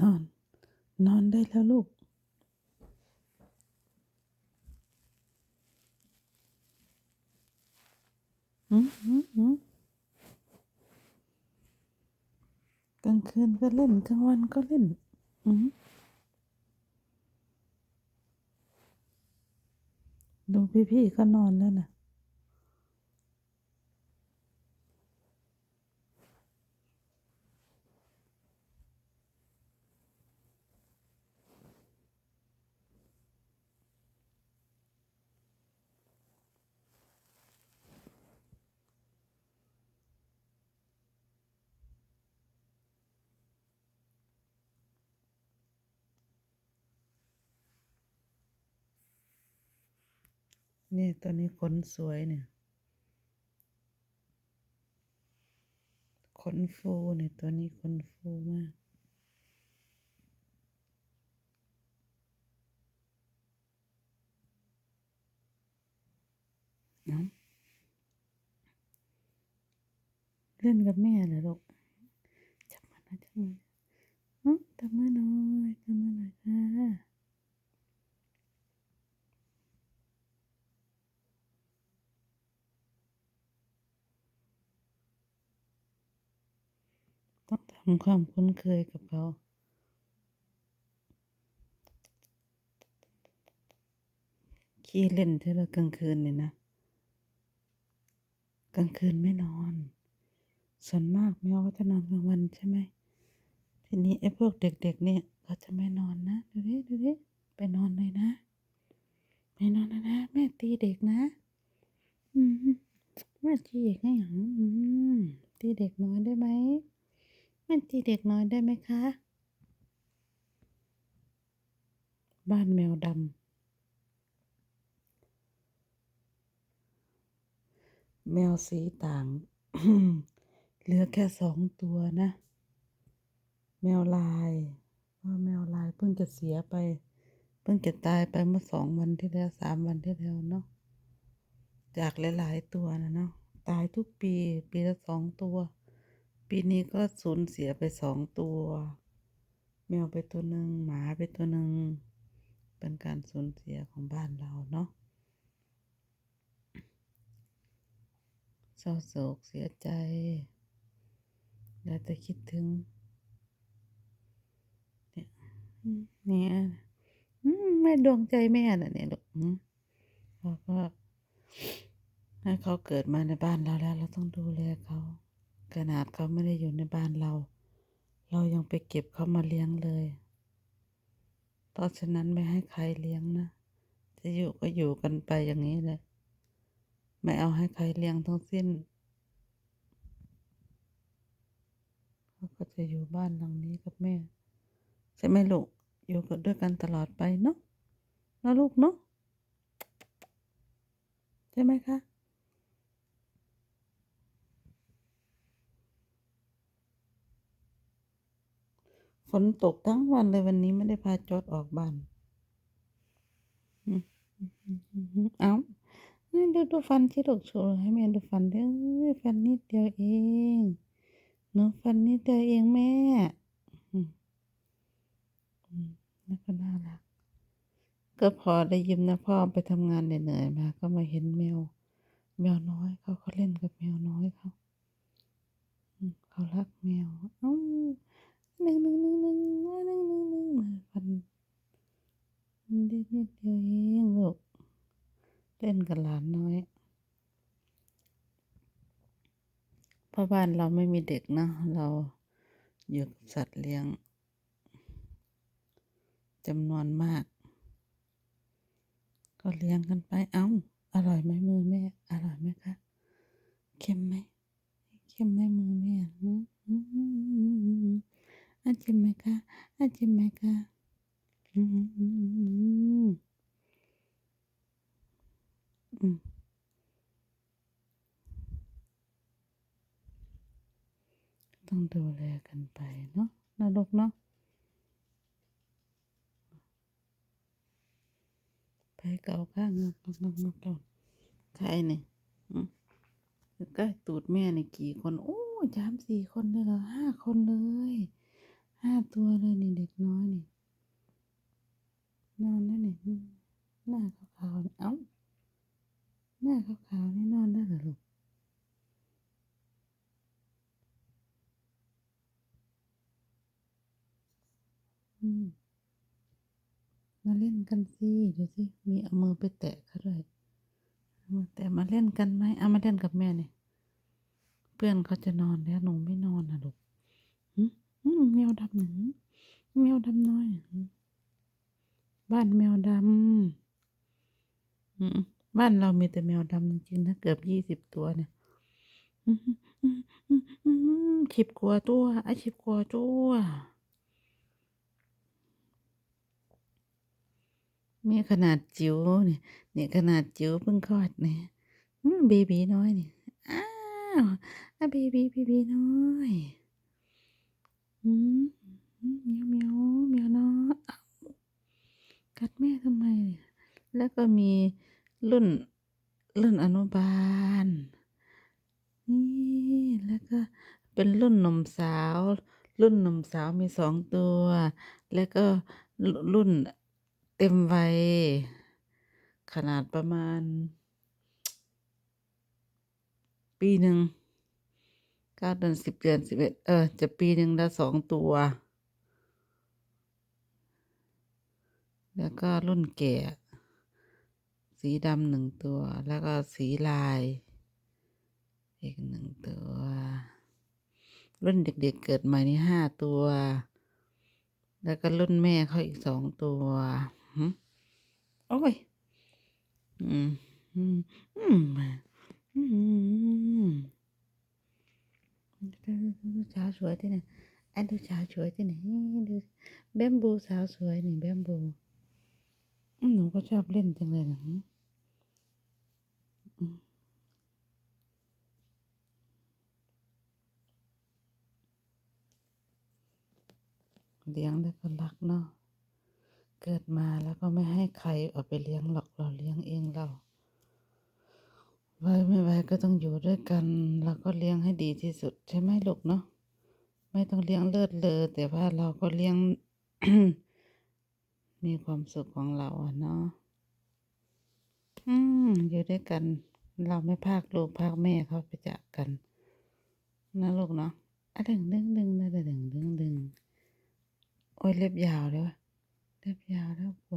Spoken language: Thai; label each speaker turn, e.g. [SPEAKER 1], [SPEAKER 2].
[SPEAKER 1] นอน นอนได้แล้วลูกอืมอืมอืมกลางคืนก็เล่น กลางวันก็เล่น อืมดูพี่ๆก็นอนแล้วนะ นี่ตัวนี้ขนสวยเนี่ย ขนฟูเนี่ยตัวนี้ขนฟูมากเนาะเล่นกับแม่เหรอลูกจับมันนะจับมันอืมจับมือหน่อยจับมือหน่อยค่ะ ต้องทำความคุ้นเคยกับเขา ขี้เล่นเท่าไรกลางคืนเนี่ยนะ กลางคืนไม่นอน ส่วนมากแมวก็จะนอนกลางวันใช่ไหม ทีนี้ไอ้พวกเด็กๆเนี่ยเขาจะไม่นอนนะ ดูดิ ดูดิ ไปนอนเลยนะไม่นอนเลยนะ แม่ตีเด็กนะ อืมแม่ตีเด็กให้หยังอืมตีเด็กน้อยได้ไหม แม่ตีเด็กน้อยได้ไหมคะ บ้านแมวดำแมวสีต่าง เหลือแค่สองตัวนะ แมวลายว่าแมวลายเพิ่งจะเสียไป เพิ่งจะตายไปเมื่อสองวันที่แล้วสามวันที่แล้วเนาะจากหลาย ๆ ตัวนะเนาะตายทุกปี ปีละสองตัว ปีนี้ก็สูญเสียไปสองตัว แมวไปตัวหนึ่งหมาไปตัวหนึ่ง เป็นการสูญเสียของบ้านเราเนาะเศร้าโศกเสียใจ แล้วแต่คิดถึง เนี่ยเนี่ยแม่ดวงใจแม่น่ะเนี่ยลูกเราะว่าให้เขาเกิดมาในบ้านเราแล้ว เราต้องดูแลเขา ขนาดเขาไม่ได้อยู่ในบ้านเรา เรายังไปเก็บเขามาเลี้ยงเลย เพราะฉะนั้นไม่ให้ใครเลี้ยงนะ จะอยู่ก็อยู่กันไปอย่างนี้เลย ไม่เอาให้ใครเลี้ยงทั้งสิ้น เขาก็จะอยู่บ้านหลังนี้กับแม่ใช่ไหมลูก อยู่กันด้วยกันตลอดไปเนาะนะลูกเนาะใช่ไหมคะ นตกทั้งวันเลยวันนี้ไม่ได้พาจอดออกบ้านเอ้าดูดูฟันที่ลูกโชว์ให้แม่ดูฟันเด้อฟันนิดเดียวเองหนูฟันนิดเดียวเองแม่แล้วก็น่ารัก ก็พอได้ยิ้มนะพ่อไปทำงานเหนื่อยๆมา ก็มาเห็นแมว แมวน้อยเขาเขาเล่นกับแมวน้อยเขาเขารักแมวเอ้า หนึ่งหนึ่งหนึ่งหนึ่งหนึ่งหนึ่งหนึ่งหนึ่งฟันมันนิดนิดเดียวเองลูกเล่นกับหลานน้อยเพราะบ้านเราไม่มีเด็กเนอะเราอยู่กับสัตว์เลี้ยงจำนวนมาก ก็เลี้ยงกันไปเอ้า อร่อยไหมมือแม่ อร่อยไหมคะเค็มไหมเค็มไหมมือแม่ อืมอืมอืมอืมอืมอาจิมไหมคะอาจิมไหมคะอืมอืมอืมอือืมต้องดูแลกันไปเนาะนะลูกเนาะไปเก่าข้างงกงอกงกงใครเนี่ยอืมใกล้ตูดแม่ในกี่คน โอ้สามสี่คนเลยเหรอห้าคนเลย ห้าตัวเลยนี่เด็กน้อยนี่นอนได้นี่อืมหน้าขาวๆนี่เอ้าหน้าขาวๆนี่นอนได้เหรอลูกอืมมาเล่นกันสิดูสิมีเอามือไปแตะเขาด้วยเอามือแตะมาเล่นกันไหมเอามาเล่นกับแม่เนี่ยเพื่อนเขาจะนอนแล้วหนูไม่นอนนะลูก แมวดำหนึ่งแมวดำน้อย บ้านแมวดำบ้านเรามีแต่แมวดำจริงๆนะเกือบยี่สิบตัวเนี่ยอืมอืมอืมอืมอืมสิบกว่าตัวไอ้สิบกว่าตัว มีขนาดจิ๋วเนี่ยเนี่ยขนาดจิ๋วเพิ่งคลอดเนี่ยเบบีน้อยเนี่ยอ้าวอะเบบีเบบีน้อย อืมเมียวเมียวเมียวนาวกัดแม่ทำไมเนี่ยแล้วก็มีรุ่นรุ่นอนุบาล นี่แล้วก็เป็นรุ่นนมสาว รุ่นนมสาวมีสองตัว แล้วก็รุ่นเต็มวัยขนาดประมาณ ปีหนึ่ง ก้าเดือนสิบเดือนสิบเอ็ดเออ จะปีหนึ่งละสองตัว แล้วก็รุ่นแก่ สีดำหนึ่งตัว แล้วก็สีลาย อีกหนึ่งตัว รุ่นเด็กๆเกิดใหม่นี่ห้าตัว แล้วก็รุ่นแม่เขาอีกสองตัวโอ้ย อืม อืม อืมอืม ดูสาวสวยที่ไหนอันดูสาวสวยที่ไหนดูแบมบูสาวสวยนี่แบมบูหนูก็ชอบเล่นจังเลยนะหึอืมเลี้ยงแล้วก็รักเนาะ เกิดมาแล้วก็ไม่ให้ใครเอาไปเลี้ยงหรอกเราเลี้ยงเองเรา ไว้ไม่ไว้ก็ต้องอยู่ด้วยกันเราก็เลี้ยงให้ดีที่สุดใช่ไหมลูกเนาะไม่ต้องเลี้ยงเลิศเลอแต่ว่าเราก็เลี้ยง มีความสุขของเราอะเนาะอืมอยู่ด้วยกัน เราไม่พากลูกพากแม่เขาไปจากกันนะลูกเนาะอะดึงดึงดึงนะดึงดึงดึงโอ้ยเล็บยาวเลยวะเล็บยาวแล้วปวด